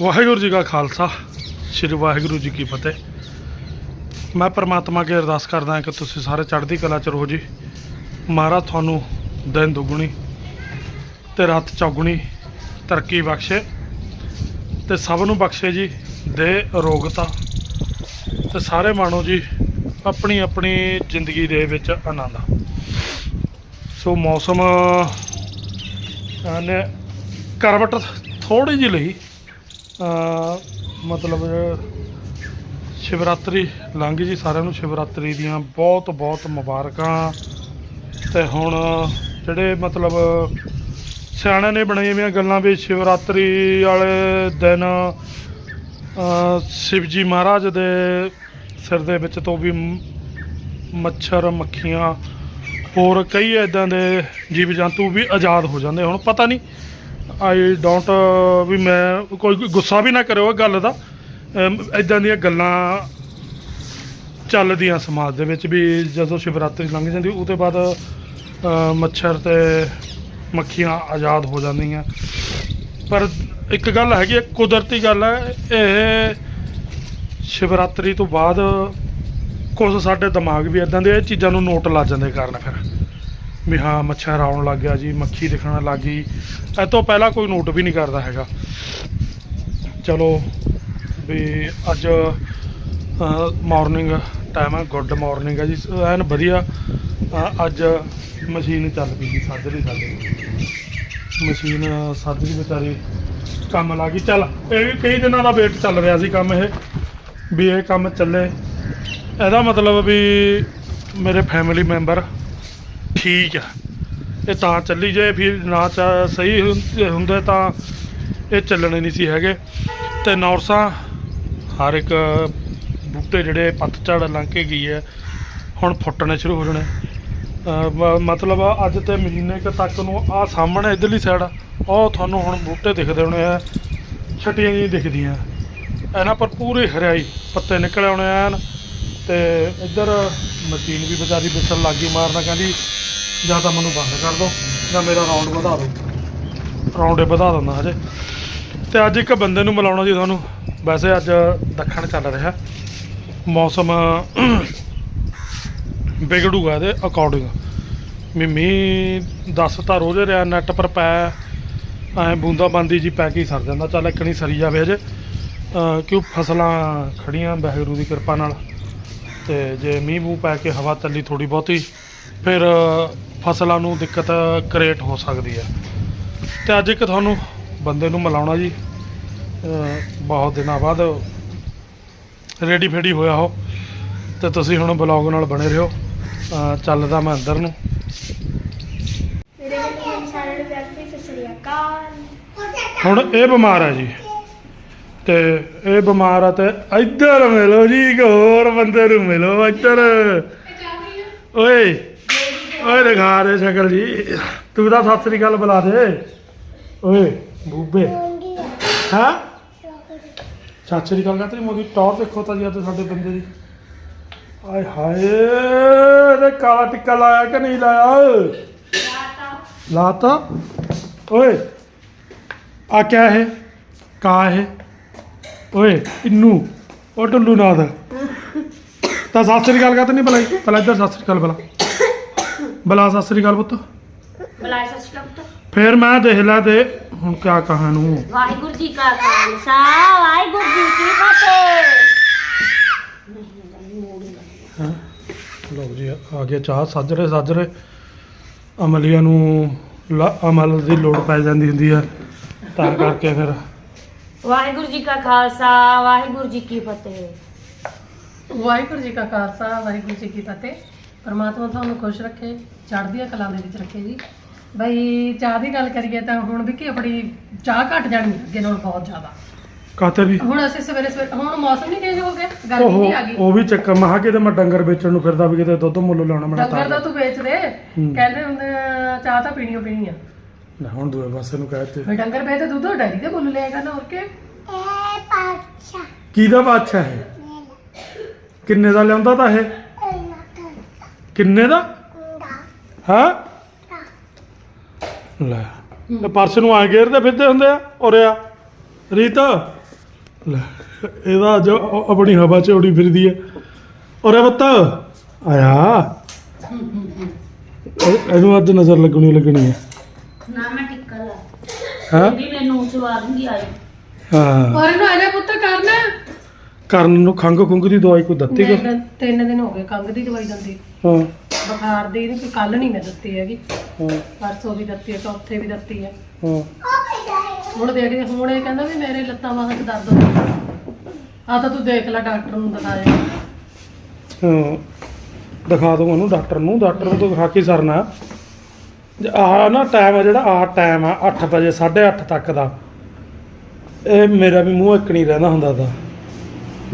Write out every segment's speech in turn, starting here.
ਵਾਹਿਗੁਰੂ ਜੀ ਕਾ ਖਾਲਸਾ, ਸ੍ਰੀ ਵਾਹਿਗੁਰੂ ਜੀ ਕੀ ਫਤਿਹ। ਮੈਂ ਪਰਮਾਤਮਾ ਅੱਗੇ ਅਰਦਾਸ ਕਰਦਾ ਹਾਂ ਕਿ ਤੁਸੀਂ ਸਾਰੇ ਚੜ੍ਹਦੀ ਕਲਾ ਚ ਰਹੋ ਜੀ। ਮਹਾਰਾਜ ਤੁਹਾਨੂੰ ਦਿਨ ਦੁੱਗਣੀ ਤੇ ਰਾਤ ਚੌਗਣੀ ਤਰੱਕੀ ਬਖਸ਼ੇ ਤੇ ਸਭ ਨੂੰ ਬਖਸ਼ੇ ਜੀ, ਦੇ ਅਰੋਗਤਾ ਤੇ ਸਾਰੇ ਮਾਣੋ ਜੀ ਆਪਣੀ ਆਪਣੀ ਜ਼ਿੰਦਗੀ ਦੇ ਵਿੱਚ ਆਨੰਦ। ਸੋ ਮੌਸਮ ਨੇ ਕਰਵਟ ਥੋੜੀ ਜਿਹੀ ਲਈ ਮਤਲਬ ਸ਼ਿਵਰਾਤਰੀ ਲੰਘ ਜੀ, ਸਾਰਿਆਂ ਨੂੰ ਸ਼ਿਵਰਾਤਰੀ ਦੀਆਂ ਬਹੁਤ ਬਹੁਤ ਮੁਬਾਰਕਾਂ। ਤੇ ਹੁਣ ਜਿਹੜੇ ਮਤਲਬ ਸਿਆਣਿਆਂ ਨੇ ਬਣਾਈਆਂ ਹੋਈਆਂ ਗੱਲਾਂ ਵੀ ਸ਼ਿਵਰਾਤਰੀ ਵਾਲੇ ਦਿਨ, ਅਹ ਸ਼ਿਵ ਜੀ ਮਹਾਰਾਜ ਦੇ ਸਿਰ ਦੇ ਵਿੱਚ ਤੋਂ ਵੀ ਮੱਛਰ, ਮੱਖੀਆਂ ਹੋਰ ਕਈ ਇਦਾਂ ਦੇ ਜੀਵ ਜੰਤੂ ਵੀ ਆਜ਼ਾਦ ਹੋ ਜਾਂਦੇ। ਹੁਣ ਪਤਾ ਨਹੀਂ ਆਈ ਡੋਂਟ uh, ਵੀ ਮੈਂ ਕੋਈ ਗੁੱਸਾ ਵੀ ਨਾ ਕਰਿਓ ਇਹ ਗੱਲ ਦਾ। ਇਦਾਂ ਦੀਆਂ ਗੱਲਾਂ ਚੱਲਦੀਆਂ ਸਮਾਜ ਦੇ ਵਿੱਚ ਵੀ ਜਦੋਂ ਸ਼ਿਵਰਾਤਰੀ ਲੰਘ ਜਾਂਦੀ ਉਹ ਤੋਂ ਬਾਅਦ ਮੱਛਰ ਤੇ ਮੱਖੀਆਂ ਆਜ਼ਾਦ ਹੋ ਜਾਂਦੀਆਂ। ਪਰ ਇੱਕ ਗੱਲ ਹੈਗੀ ਹੈ, ਕੁਦਰਤੀ ਗੱਲ ਹੈ, ਇਹ ਸ਼ਿਵਰਾਤਰੀ ਤੋਂ ਬਾਅਦ ਕੁਝ ਸਾਡੇ ਦਿਮਾਗ ਵੀ ਇਦਾਂ ਦੇ ਇਹ ਚੀਜ਼ਾਂ ਨੂੰ ਨੋਟ ਲਾ ਜਾਂਦੇ ਕਾਰਨ ਫਿਰ। ਵੀ ਹਾਂ, ਮੱਛਰ ਆਉਣ ਲੱਗ ਗਿਆ ਜੀ, ਮੱਖੀ ਦਿਖਣ ਲੱਗ ਗਈ। ਇਹ ਤੋਂ ਪਹਿਲਾਂ ਕੋਈ ਨੋਟ ਵੀ ਨਹੀਂ ਕਰਦਾ ਹੈਗਾ। ਚਲੋ ਵੀ ਅੱਜ ਮਾਰਨਿੰਗ ਟਾਈਮ ਹੈ ਗੁੱਡ ਮਾਰਨਿੰਗ ਹੈ ਜੀ। ਐਨ ਵਧੀਆ ਅੱਜ ਮਸ਼ੀਨ ਚੱਲ ਪਈ ਜੀ ਸਾਜਰੀ ਸਾਡੇ। ਮਸ਼ੀਨ ਸਾਜਰੀ ਵਿਚਾਰੀ, ਕੰਮ ਲਾ ਗਈ। ਚੱਲ, ਇਹ ਵੀ ਕਈ ਦਿਨਾਂ ਦਾ ਵੇਟ ਚੱਲ ਰਿਹਾ ਸੀ ਕੰਮ ਇਹ, ਵੀ ਇਹ ਕੰਮ ਚੱਲੇ। ਇਹਦਾ ਮਤਲਬ ਵੀ ਮੇਰੇ ਫੈਮਿਲੀ ਮੈਂਬਰ ਠੀਕ ਆ। ਇਹ ਤਾਂ ਚੱਲੀ ਜਾਏ ਫਿਰ ਨਾ ਚਾ ਸਹੀ ਹੁੰ- ਹੁੰਦੇ ਤਾਂ ਇਹ ਚੱਲਣੇ ਨਹੀਂ ਸੀ ਹੈਗੇ। ਤੇ ਨੌਰਸਾਂ, ਹਰ ਇੱਕ ਬੂਟੇ ਜਿਹੜੇ ਪੱਤਝੜ ਲੰਘ ਕੇ ਗਈ ਹੈ, ਹੁਣ ਫੁੱਟਣੇ ਸ਼ੁਰੂ ਹੋ ਜਾਣੇ। ਅਹ ਮ- ਮਤਲਬ ਅੱਜ ਤੇ ਮਹੀਨੇ ਕੁ ਤੱਕ ਨੂੰ ਆ ਸਾਹਮਣੇ ਇਧਰਲੀ ਸਾਈਡ ਉਹ ਤੁਹਾਨੂੰ ਹੁਣ ਬੂਟੇ ਦਿਖਦੇ ਹੋਣੇ ਆ, ਛਟੀਆਂ ਜਿਹੀਆਂ ਦਿਖਦੀਆਂ। ਇਹਨਾਂ ਪਰ ਪੂਰੀ ਹਰਿਆਈ, ਪੱਤੇ ਨਿਕਲੇ ਹੋਣੇ ਐਨ। ਤੇ ਇੱਧਰ ਮਸ਼ੀਨ ਵੀ ਵਿਚਾਰੀ ਵਿਸਲ ਲੱਗੀ ਮਾਰਨਾ, ਕਹਿੰਦੀ ਜਾਂ ਤਾਂ ਮੈਨੂੰ ਬੰਦ ਕਰ ਦਿਓ ਜਾਂ ਮੇਰਾ ਰਾਉਂਡ ਵਧਾ ਦਿਓ ਰਾਉਂਡ ਵਧਾ ਦਿੰਦਾ ਹਜੇ। ਤੇ ਅੱਜ ਇੱਕ ਬੰਦੇ ਨੂੰ ਮਿਲਾਉਣਾ ਜੀ ਤੁਹਾਨੂੰ। ਵੈਸੇ ਅੱਜ ਦੱਖਣ ਚੱਲ ਰਿਹਾ। ਮੌਸਮ ਵਿਗੜੂਗਾ ਇਹਦੇ ਅਕੋਰਡਿੰਗ ਮੀਂਹ ਦੱਸ ਤਾਂ ਰੋਜ਼ ਰਿਹਾ ਨੈਟ ਪਰ ਪੈ, ਐ ਬੂੰਦਾਬਾਂਦੀ ਜੀ ਪੈ ਕੇ ਸਰ ਜਾਂਦਾ। ਚੱਲ ਇੱਕ ਨਹੀਂ ਸਰੀ ਜਾਵੇ ਅਜੇ ਕਿਉਂ ਫਸਲਾਂ ਖੜੀਆਂ ਵਾਹਿਗੁਰੂ ਦੀ ਕਿਰਪਾ ਨਾਲ। ਤੇ ਜੇ ਮੀਂਹ ਮੂੰਹ ਪੈ ਕੇ ਹਵਾ ਚੱਲੀ ਥੋੜੀ ਬਹੁਤੀ ਫਿਰ ਫਸਲਾਂ ਨੂੰ ਦਿੱਕਤ ਕ੍ਰੀਏਟ ਹੋ ਸਕਦੀ ਹੈ। ਤੇ ਅੱਜ ਇੱਕ ਤੁਹਾਨੂੰ ਬੰਦੇ ਨੂੰ ਮਿਲਾਉਣਾ ਜੀ ਬਹੁਤ ਦਿਨਾਂ ਬਾਅਦ ਰੈਡੀ ਫੇਡੀ ਹੋਇਆ ਹੋ ਤੇ ਤੁਸੀਂ ਹੁਣ ਬਲੌਗ ਨਾਲ ਬਣੇ ਰਹੋ। ਚੱਲਦਾ ਮੈਂ ਅੰਦਰ ਨੂੰ। ਮੇਰੇ ਹੁਣ ਇਹ ਬਿਮਾਰ ਹੈ ਜੀ। ਤੇ ਇਹ ਬਿਮਾਰ ਆ ਤੇ ਇੱਧਰ ਮਿਲੋ ਜੀ, ਇੱਕ ਹੋਰ ਬੰਦੇ ਨੂੰ ਮਿਲੋ ਇੱਧਰ। ਓਏ ਓਏ ਦਿਖਾ ਦੇ ਸ਼ਕਲ ਜੀ। ਤੂੰ ਤਾਂ ਸਤਿ ਸ੍ਰੀ ਅਕਾਲ ਬੁਲਾ ਦੇ। ਓਏ, ਬੂਬੇ। ਹਾਂ? ਸਤਿ ਸ੍ਰੀ ਅਕਾਲ, ਕਹਿੰਦੇ ਮੋਦੀ ਟੌਰ ਦੇਖੋ ਤਾਂ ਜੀ ਅੱਜ ਸਾਡੇ ਬੰਦੇ ਦੀ। ਆਏ ਹਾਏ, ਇਹਦੇ ਕਾਲਾ ਟਿੱਕਾ ਲਾਇਆ ਕਿ ਨਹੀਂ ਲਾਇਆ? ਲਾਤਾ। ਓਏ ਆ ਕਿਆ ਹੈ ਕਾ ਹੈ ਓਏ ਇੰਨੂ ਉਹ ਟੁੱਲੂ ਨਾਦ ਤਾਂ ਸਤਿ ਸ੍ਰੀ ਅਕਾਲ ਕਹਤੇ ਨਹੀਂ ਬੁਲਾਈ ਪਹਿਲਾਂ ਇੱਧਰ ਸਤਿ ਸ੍ਰੀ ਅਕਾਲ ਬੁਲਾ ਬੁਲਾ ਸਤਿ ਸ੍ਰੀ ਅਕਾਲ ਪੁੱਤ। ਬੁਲਾਏ ਸਤਿ ਸ੍ਰੀ ਅਕਾਲ ਪੁੱਤ। ਫੇਰ ਮੈਂ ਦੇਖ ਲਾ ਤੇ ਹੁਣ ਕਿਆ ਕਹਾਂ ਨੂੰ। ਵਾਹਿਗੁਰੂ ਜੀ ਕਾ ਖਾਲਸਾ ਵਾਹਿਗੁਰੂ ਜੀ ਕੀ ਫਤਿਹ? ਲਓ ਜੀ ਆ ਗਿਆ ਚਾਹ ਸਾਜਰੇ ਸਾਜਰੇ ਅਮਲੀਆਂ ਨੂੰ ਲ- ਅਮਲ ਦੀ ਲੋੜ ਪੈ ਜਾਂਦੀ ਹੁੰਦੀ ਹੈ ਤਾਂ ਕਰਕੇ ਫਿਰ ਵਾਹਿਗੁਰੂ ਜੀ ਕਾ ਖਾਲਸਾ ਵਾਹਿਗੁਰੂ ਜੀ ਕੀ ਫਤਿਹ। ਵਾਹਿਗੁਰੂ ਜੀ ਕਾ ਖਾਲਸਾ ਵਾਹਿਗੁਰੂ ਜੀ ਕੀ ਫਤਿਹ। ਪਰਮਾਤਮਾ ਤੁਹਾਨੂੰ ਖੁਸ਼ ਰੱਖੇ ਚੜ੍ਹਦੀਆਂ ਕਲਾਂ ਦੇ ਵਿੱਚ ਰੱਖੇ ਜੀ। ਬਈ ਚਾਹ ਦੀ ਗੱਲ ਕਰੀਏ ਤਾਂ ਹੁਣ ਵੀ ਕਿ ਆਪਣੀ ਚਾਹ ਘਟ ਜਾਣੀ ਹੈ ਅੱਗੇ ਨਾਲੋਂ ਬਹੁਤ ਜ਼ਿਆਦਾ। ਕਾਤੇ ਵੀ? ਹੁਣ ਅਸੀਂ ਸਵੇਰੇ ਸਵੇਰੇ ਹੁਣ ਮੌਸਮ ਨਹੀਂ ਚੇਂਜ ਹੋ ਗਿਆ? ਗਰਮੀ ਉਹ ਨਹੀਂ ਆ ਗਈ। ਉਹ ਵੀ ਚੱਕਰ ਮਹਾ ਕਿਤੇ ਮੈਂ ਡੰਗਰ ਵੇਚਣ ਨੂੰ ਫਿਰਦਾ ਵੀ ਕਿਤੇ ਦੁੱਧ ਮੁੱਲ ਲਾਉਣਾ ਮੈਂ ਡੰਗਰ ਦਾ ਤੂੰ ਵੇਚ ਦੇ। ਕਹਿੰਦੇ ਹੁੰਦੇ ਆ, ਚਾਹ ਤਾਂ ਪੀਣੀ ਓ ਪੀਣੀ ਆ। ਲੈ ਹੁਣ ਦੂਏ ਪਾਸੇ ਨੂੰ ਕਹਿ ਤੇ ਫਿਰ ਡੰਗਰ ਵੇਚ ਤੇ ਦੁੱਧ ਡੈਰੀ ਦੇ ਮੁੱਲ ਲਿਆ ਕਰਨਾ ਹੋਰ ਕੇ? ਕਿਹਦਾ ਬਾਦਸ਼ਾਹ ਹੈ ਕਿੰਨੇ ਦਾ ਲਿਆਉਂਦਾ ਤਾਂ ਇਹ? ਕਿੰਨੇ ਦਾ? ਹਾਂ? ਲੈ ਇਹ ਪਰਸ ਨੂੰ ਆ ਗੇਰਦੇ ਫਿਰਦੇ ਹੁੰਦੇ ਆ ਉਰੇ ਆ। ਰੀਤ ਲੈ ਇਹਦਾ ਅੱਜ ਅ- ਆਪਣੀ ਹਵਾ ਚ ਉਡੀ ਫਿਰਦੀ ਹੈ। ਔਰੇ ਬੱਤ ਆਇਆ। ਇਹ- ਇਹਨੂੰ ਅੱਜ ਨਜ਼ਰ ਲੱਗਣੀ ਲੱਗਣੀ ਹੈ। ਨਾ ਮੈਂ ਟਿੱਕਾ ਲਾ। ਹਾਂ? ਵੀ ਮੈਨੂੰ ਸਵਾ ਦੂੰਗੀ ਆਈ। ਹਾਂ। ਪਰ ਇਹਨੂੰ ਇਹਨੇ ਪੁੱਤ ਕਰਨਾ। ਕਰਨ ਨੂੰ ਖੰਗ ਖੁੰਗ ਦੀ ਦਵਾਈ ਕੋਈ ਦਿੱਤੀ ਕਰ ਮੈਂ ਤਿੰਨ ਦਿਨ ਹੋ ਗਏ ਕੰਗ ਦੀ ਦਵਾਈ ਦਿੰਦੀ। ਹਾਂ। ਬੁਖਾਰ ਦੀ ਇਹਨੂੰ ਕੋਈ ਕੱਲ ਨਹੀਂ ਮੈਂ ਦਿੱਤੀ ਹੈਗੀ। ਹਾਂ। ਪਰਸੋਂ ਵੀ ਦਿੱਤੀ ਹੈ ਚੌਥੇ ਵੀ ਦਿੱਤੀ ਹੈ। ਹਾਂ। ਹੁਣ ਦੇਖਦੇ ਹੁਣ ਇਹ ਕਹਿੰਦਾ ਵੀ ਮੇਰੇ ਲੱਤਾਂ ਬਾਹਾਂ 'ਚ ਦਰਦ ਹੋ ਆ ਤਾਂ ਤੂੰ ਦੇਖ ਲੈ ਡਾਕਟਰ ਨੂੰ ਦਿਖਾਇਆ। ਹਾਂ। ਦਿਖਾ ਦੂੰ ਉਹਨੂੰ ਡਾਕਟਰ ਨੂੰ ਡਾਕਟਰ ਨੂੰ ਤਾਂ ਦਿਖਾ ਕੇ ਸਰਨਾ। ਆਹ ਨਾ ਟਾਈਮ ਆ ਜਿਹੜਾ ਆਹ ਟਾਈਮ ਆ 8 ਵਜੇ 8:30 ਤੱਕ ਦਾ। ਇਹ ਮੇਰਾ ਵੀ ਮੂੰਹ ਇੱਕ ਨਹੀਂ ਰਹਿੰਦਾ ਹੁੰਦਾ ਤਾਂ।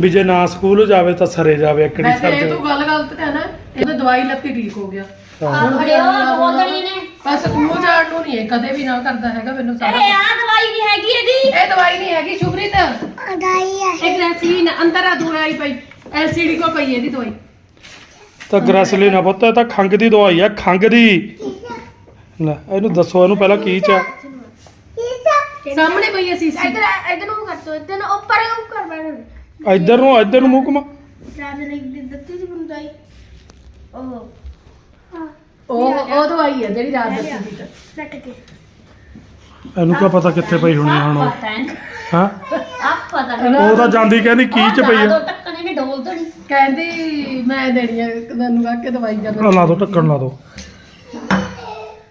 ਵੀ ਜੇ ਨਾ ਸਕੂਲ ਜਾਵੇ ਤਾਂ ਸਰੇ ਜਾਵੇ ਇੱਕ ਨਹੀਂ ਸਰ ਇਹ ਜਾਵੇ ਤੂੰ ਗੱਲ ਗਲਤ ਕਹਿਣਾ ਇਹਨੇ ਦਵਾਈ ਲੱਤੀ ਠੀਕ ਹੋ ਗਿਆ। ਹਾਂ। ਹੁਣ ਅਰੇ ਉਹ ਬੋਤਲੀ ਨੇ ਬਸ ਸਕੂਲ ਜਾਣ ਨੂੰ ਨਹੀਂ ਇਹ ਕਦੇ ਵੀ ਨਾ ਕਰਦਾ ਹੈਗਾ ਮੈਨੂੰ ਸਾਰਾ ਇਹ ਆ ਦਵਾਈ ਨਹੀਂ ਹੈਗੀ ਇਹਦੀ। ਇਹ ਦਵਾਈ ਨਹੀਂ ਹੈਗੀ ਸ਼ੁਭਰੀਤ। ਅਦਾਈ ਹੈ ਇੱਕ ਰੈਸਲੀਨ ਅੰਦਰ ਆ ਦਵਾਈ ਪਈ। ਐਲਸੀਡੀ ਕੋ ਪਈ ਇਹਦੀ ਦਵਾਈ। ਤਾਂ ਗ੍ਰੈਸਲੀ ਨਾ ਪੁੱਤ ਇਹ ਤਾਂ ਖੰਗ ਦੀ ਦਵਾਈ ਆ ਖੰਗ ਦੀ। ਲੈ ਇਹਨੂੰ ਦੱਸੋ ਇਹਨੂੰ ਪਹਿਲਾਂ ਕੀ ਚ ਆ? ਸਾਹਮਣੇ ਪਈ ਹੈ ਸੀਸੀ। ਇਧਰ ਇਧਰ ਨੂੰ ਕਰ ਤੋ ਇਧਰ ਨੂੰ ਉੱਪਰ ਨੂੰ ਕਰ ਬੈਠ ਇੱਧਰ ਨੂੰ ਇੱਧਰ ਨੂੰ ਮੂੰਹ ਘੁਮਾ। ਰਾਜ ਨੇ ਦਿੱਤੀ ਸੀ ਮੈਨੂੰ ਉਹ। ਉਹ ਉਹ ਦਵਾਈ ਹੈ ਜਿਹੜੀ ਰਾਤ ਦੱਸੀ ਸੀ। ਰੱਟ ਕੇ। ਇਹਨੂੰ ਕੀ ਪਤਾ ਕਿੱਥੇ ਪਈ ਹੋਣੀ ਆ ਹੁਣ ਉਹ? ਪਤਾ ਨਹੀਂ ਹਾਂ? ਆਪ ਪਤਾ ਨਹੀਂ ਉਹ ਤਾਂ ਜਾਂਦੀ ਕਹਿੰਦੀ ਕੀ ਚ ਪਈ ਦੋ ਆ ਟੱਕਣੇ ਨੇ ਡੋਲ ਦੇਣੀ ਕਹਿੰਦੀ ਮੈਂ ਦੇਣੀ ਹੈ ਇੱਕ ਦਿਨ ਨੂੰ ਆ ਕੇ ਦਵਾਈ ਜਦ ਲਾ ਦੋ ਢੱਕਣ ਲਾ ਦੋ।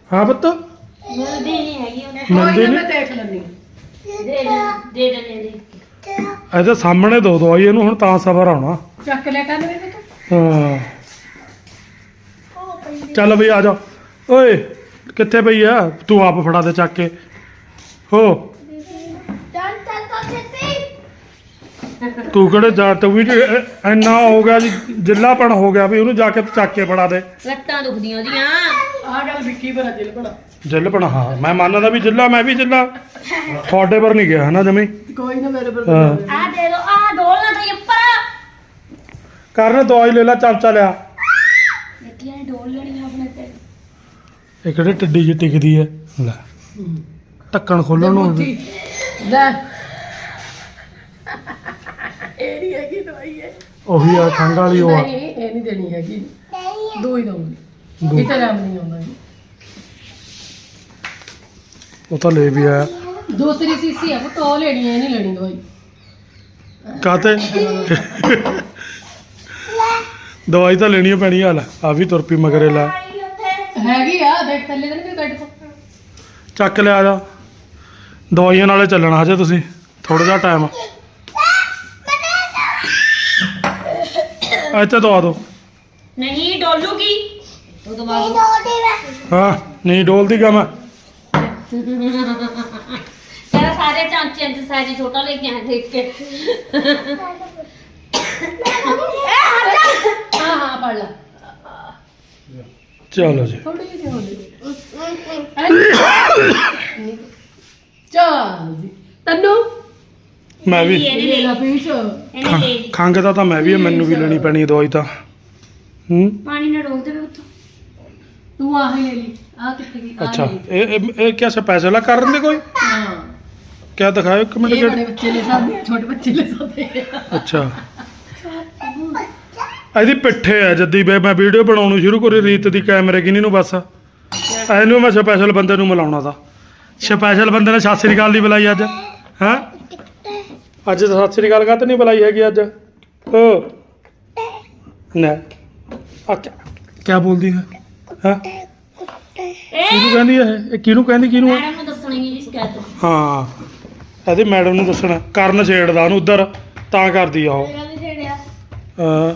ਹਾਂ ਪੁੱਤ? ਮਿਲਦੀ ਨਹੀਂ ਹੈਗੀ ਉਹਨੇ। ਕੋਈ ਮਿਲਦੀ ਨਾ ਨੀ? ਮੈਂ ਦੇਖ ਲੈਂਦੀ ਦੇ ਦੇ ਦੇ ਦੇ ਦੇ ਦੇ। ਇਹਦੇ ਸਾਹਮਣੇ ਦੋ ਦਵਾਈ ਇਹਨੂੰ ਹੁਣ ਤਾਂ ਸਬਰ ਆਉਣਾ। ਚੱਕ ਲਿਆ ਕਰ ਮੇਰੇ ਤੋਂ। ਹਾਂ। ਚੱਲ ਬਈ ਆ ਜਾ। ਓਏ ਕਿੱਥੇ ਪਈ ਆ? ਤੂੰ ਆਪ ਫੜਾ ਦੇ ਚੱਕ ਕੇ। ਹੋ ਚੱਲ ਚੱਲ ਚੱਲ ਛੇਤੀ ਤੂੰ ਕਿਹੜੇ ਜਾ ਤੂੰ ਵੀ ਤੇ ਹੋ ਗਿਆ ਜੀ ਜਿੱਲਾਪਣ ਹੋ ਗਿਆ ਵੀ ਉਹਨੂੰ ਜਾ ਕੇ ਚੱਕ ਕੇ ਫੜਾ ਦੇ। ਲੱਤਾਂ ਦੁਖਦੀਆਂ ਉਹਦੀਆਂ। ਆਹ ਗੱਲ ਵਿੱਕੀ ਬਣਾ ਦਿਲ ਬਣਾ ਜਿੱਲਪਣ ਹਾਂ ਮੈਂ ਮੰਨਦਾ ਵੀ ਜਿੱਲਾ ਮੈਂ ਵੀ ਜਿੱਲਾ। ਤੁਹਾਡੇ ਪਰ ਨਹੀਂ ਗਿਆ ਹਨਾ ਜਮੀ? ਕੋਈ ਨਾ ਮੇਰੇ ਪਰ ਹਾਂ। ਆ ਦੇ ਦੋ ਆ ਡੋਲ ਨਾ ਤੇ ਉੱਪਰ। ਕਰਨ ਦਵਾਈ ਲੈ ਲੈ ਚਮਚਾ ਲਿਆ। ਦੇਖੀਆਂ ਡੋਲ ਲੈਣੀ ਆਪਣੇ ਤੇ। ਇਹ ਕਿਹੜੇ ਟੱਡੀ ਜਿਹੀ ਟਿਕਦੀ ਹੈ ਲੈ ਢੱਕਣ ਖੋਲਣ ਨੂੰ ਲੈ। ਇਹ ਨਹੀਂ ਹੈਗੀ ਦਵਾਈ ਹੈ। ਉਹੀ ਆ ਖੰਘ ਵਾਲੀ ਉਹ ਆ। ਨਹੀਂ ਇਹ ਨਹੀਂ ਦੇਣੀ ਹੈਗੀ। ਦੋ ਹੀ ਦਊਂਗੀ। ਕਿਤੇ ਰਾਮ ਨਹੀਂ ਆਉਂਦਾ ਜੀ। ਉਹ ਤਾਂ ਲੈ ਵੀ ਆਇਆ। ਦੂਸਰੀ ਸੀਸੀ ਆ ਉਹ ਤੋਂ ਲੈਣੀ ਹੈ ਇਹ ਨਹੀਂ ਲੈਣੀ ਦਵਾਈ। ਕਾਤੇ ਦਵਾਈ ਤਾਂ ਲੈਣੀ ਓ ਪੈਣੀ ਆ ਲੈ ਆ ਵੀ ਤੁਰ ਪਈ ਮਗਰੇ ਲੈ। ਹੈਗੀ ਆ ਦੇਖ ਥੱਲੇ ਤਾਂ ਨਹੀਂ ਬੈਠ ਕੋ ਚੱਕ ਲਿਆ ਜਾ ਦਵਾਈਆਂ ਨਾਲੇ ਚੱਲਣਾ ਹਜੇ ਤੁਸੀਂ। ਥੋੜਾ ਜਿਹਾ ਟਾਈਮ ਇੱਥੇ ਦਵਾ ਦੋ। ਨਹੀਂ ਡੋਲੂਗੀ। ਉਹ ਤੋਂ ਬਾਅਦ ਹਾਂ ਨਹੀਂ ਡੋਲਦੀ ਗਾ ਮੈਂ। ਤੇਰਾ ਸਾਰੇ ਚਾਂਚਿਆਂ ਚ ਸਾਈਜ਼ ਛੋਟਾ ਲੈ ਕੇ ਆਏ ਦੇਖ ਕੇ। ਹਾਂ ਹਾਂ ਪੜ ਲਾ। ਚਲੋ ਜੀ। ਥੋੜੀ ਜਿਹੀ ਹੋਣੀ ਚੱਲ ਜੀ। ਤੈਨੂੰ। ਮੈਂ ਵੀ। ਇਹਨੇ ਲੈ ਲੈ ਲਾ ਲੈ। ਖੰਘ ਦਾ ਤਾਂ ਮੈਂ ਵੀ ਆ, ਮੈਨੂੰ ਵੀ ਲੈਣੀ ਪੈਣੀ ਦਵਾਈ ਤਾਂ। ਹੂੰ? ਪਾਣੀ ਨਾਲ ਡੋਲ ਦੇਵੇ ਉੱਥੋਂ ਤੂੰ ਆਹ ਹੀ ਲੈ ਲਈ। ਆ ਕਿੱਥੇ ਗਈ? ਆਹ ਅੱਛਾ। ਲੈ ਲਈ। ਇਹ ਇਹ- ਇਹ ਕੀ ਸਪੈਸ਼ਲ ਆ ਕਰਨ ਦੇ ਕੋਈ? ਹਾਂ। ਕਿਆ ਦਿਖਾਓ ਇੱਕ ਮਿੰਟ ਇਹ ਕਿਹੜੀ ਬੜੇ ਬੱਚੇ ਲੈ ਸਕਦੇ ਆ, ਛੋਟੇ ਬੱਚੇ ਲੈ ਸਕਦੇ ਆ। ਅੱਛਾ। ਇਹਦੀ ਪਿੱਠੇ ਆ ਜੱਦੀ ਬੇ ਮੈਂ ਵੀਡੀਓ ਬਣਾਉਣੀ ਸ਼ੁਰੂ ਕਰੀ ਰੀਤ ਦੀ ਕੈਮਰੇ ਕਿਨੀ ਨੂੰ ਬਸ। ਇਹਨੂੰ ਮੈਂ ਸਪੈਸ਼ਲ ਬੰਦੇ ਨੂੰ ਮਿਲਾਉਣਾ ਦਾ ਸਪੈਸ਼ਲ ਬੰਦੇ ਨੇ ਸਤਿ ਸ੍ਰੀ ਅਕਾਲ ਨਹੀਂ ਬੁਲਾਈ ਅੱਜ। ਹਾਂ? ਅੱਜ ਤਾਂ ਸਤਿ ਸ੍ਰੀ ਅਕਾਲ ਕਾਹਤੇ ਨਹੀਂ ਬੁਲਾਈ ਹੈਗੀ ਅੱਜ? ਓ ਨਾ। ਕਿਆ ਕਿਆ ਬੋਲਦੀ ਹੈ? ਹਾਂ? ਕਿਹਨੂੰ ਕਹਿੰਦੀ ਹੈ ਇਹ? ਇਹ ਕਿਹਨੂੰ ਕਹਿੰਦੀ ਕਿਹਨੂੰ ਹੈ? ਮੈਡਮ ਨੂੰ ਦੱਸਣੀ ਨਹੀਂ ਸ਼ਿਕਾਇਤ। ਹਾਂ। ਇਹਦੀ ਮੈਡਮ ਨੂੰ ਦੱਸਣਾ। ਕਰਨ ਛੇੜਦਾ ਉਹਨੂੰ ਉਧਰ ਤਾਂ ਕਰਦੀ ਆ ਉਹ। ਕਹਿੰਦੇ ਛੇੜਿਆ? ਅਹ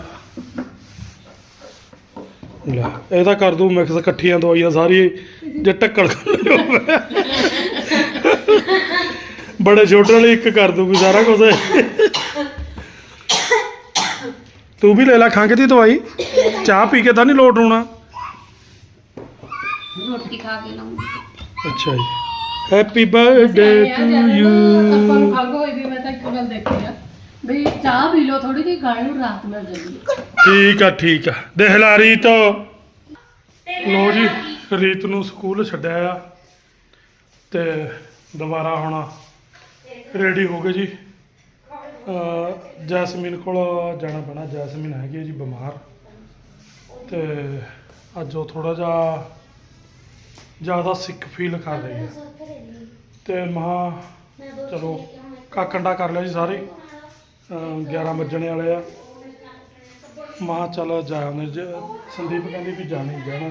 ਲੈ ਇਹ ਤਾਂ ਕਰ ਦੂੰ ਮਿਕਸ ਇਕੱਠੀਆਂ ਦਵਾਈਆਂ ਸਾਰੀ ਜੇ ਟੱਕਣ ਖੁੱਲੇ ਹੋਵੇ ਬੜੇ ਛੋਟੇ ਵਾਲੀ ਇੱਕ ਕਰ ਦੂੰਗੀ ਸਾਰਾ ਕੁਝ ਤੂੰ ਵੀ ਲੈ ਲੈ ਖੰਘ ਦੀ ਦਵਾਈ। ਚਾਹ ਪੀ ਕੇ ਤਾਂ ਨਹੀਂ ਲੋਟ ਆਉਣਾ। ਰੋਟੀ ਖਾ ਕੇ ਲਾਉਂਗੀ ਅੱਛਾ ਜੀ। ਹੈਪੀ ਬਰਥਡੇ ਟੂ ਆਪਾਂ ਨੂੰ ਯੂ ਖੰਗ ਹੋਈ ਵੀ ਮੈਂ ਤਾਂ ਇੱਕ ਗੱਲ ਦੇਖੀ ਆ। ਵੀ ਚਾਹ ਪੀ ਲਓ ਥੋੜੀ ਜਿਹੀ ਗਾਲ ਨੂੰ ਰਾਤ ਮਿਲ ਜਾਂਦੀ ਹੈ ਠੀਕ ਆ ਠੀਕ ਆ। ਦੇਖ ਲਾ ਰੀਤ। ਲੋ ਜੀ ਰੀਤ ਨੂੰ ਸਕੂਲ ਛੱਡਿਆ ਆ ਤੇ ਦੁਬਾਰਾ ਹੁਣ ਰੈਡੀ ਹੋ ਗਏ ਜੀ। ਜੈਸਮੀਨ ਕੋਲ ਜਾਣਾ ਪੈਣਾ। ਜੈਸਮੀਨ ਹੈਗੀ ਹੈ ਜੀ ਬਿਮਾਰ। ਤੇ ਅੱਜ ਉਹ ਥੋੜਾ ਜਿਹਾ ਜ਼ਿਆਦਾ ਸਿੱਕ ਫੀਲ ਕਰ ਰਹੀ ਹੈ। ਤੇ ਮਹਾ ਚਲੋ ਕਾਕੰਡਾ ਕਰ ਲਿਆ ਜੀ ਸਾਰੇ। ਅਹ 11 ਵੱਜਣੇ ਵਾਲੇ ਆ। ਮਹਾ ਚਲ ਜਾਣੇ ਜ। ਸੰਦੀਪ ਕਹਿੰਦੀ ਵੀ ਜਾਣੇ ਜਾਣਾ।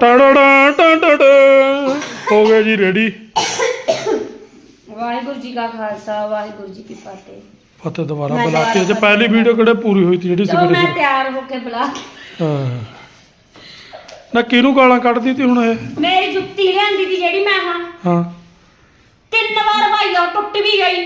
ਟੜੜਾ ਟੜੜਾ ਹੋ ਗਏ ਜੀ ਰੈਡੀ ਵਾਹਿਗੁਰੂ ਜੀ ਕਾ ਖਾਲਸਾ ਵਾਹਿਗੁਰੂ ਜੀ ਕੀ ਫਤਿਹ। ਫਤਿਹ ਦੁਬਾਰਾ ਮੈਂ ਬੁਲਾ ਕੇ ਦੁਬਾਰਾ ਜੇ ਪਹਿਲੀ ਵੀਡੀਓ ਕਿਹੜੇ ਪੂਰੀ ਹੋਈ ਸੀ ਜਿਹੜੀ ਸਵੇਰੇ ਮੈਂ ਤਿਆਰ ਹੋ ਕੇ ਬੁਲਾ ਕੇ। ਹਾਂ। ਨਾ ਕਿਹਨੂੰ ਗਾਲਾਂ ਕੱਢਦੀ ਤੀ ਹੁਣ ਇਹ? ਮੇਰੀ ਜੁੱਤੀ ਲਿਆਂਦੀ ਦੀ ਜਿਹੜੀ ਮੈਂ ਹੁਣ। ਹਾਂ। ਤਿੰਨ ਵਾਰ ਭਾਈ ਉਹ ਟੁੱਟ ਵੀ ਗਈ।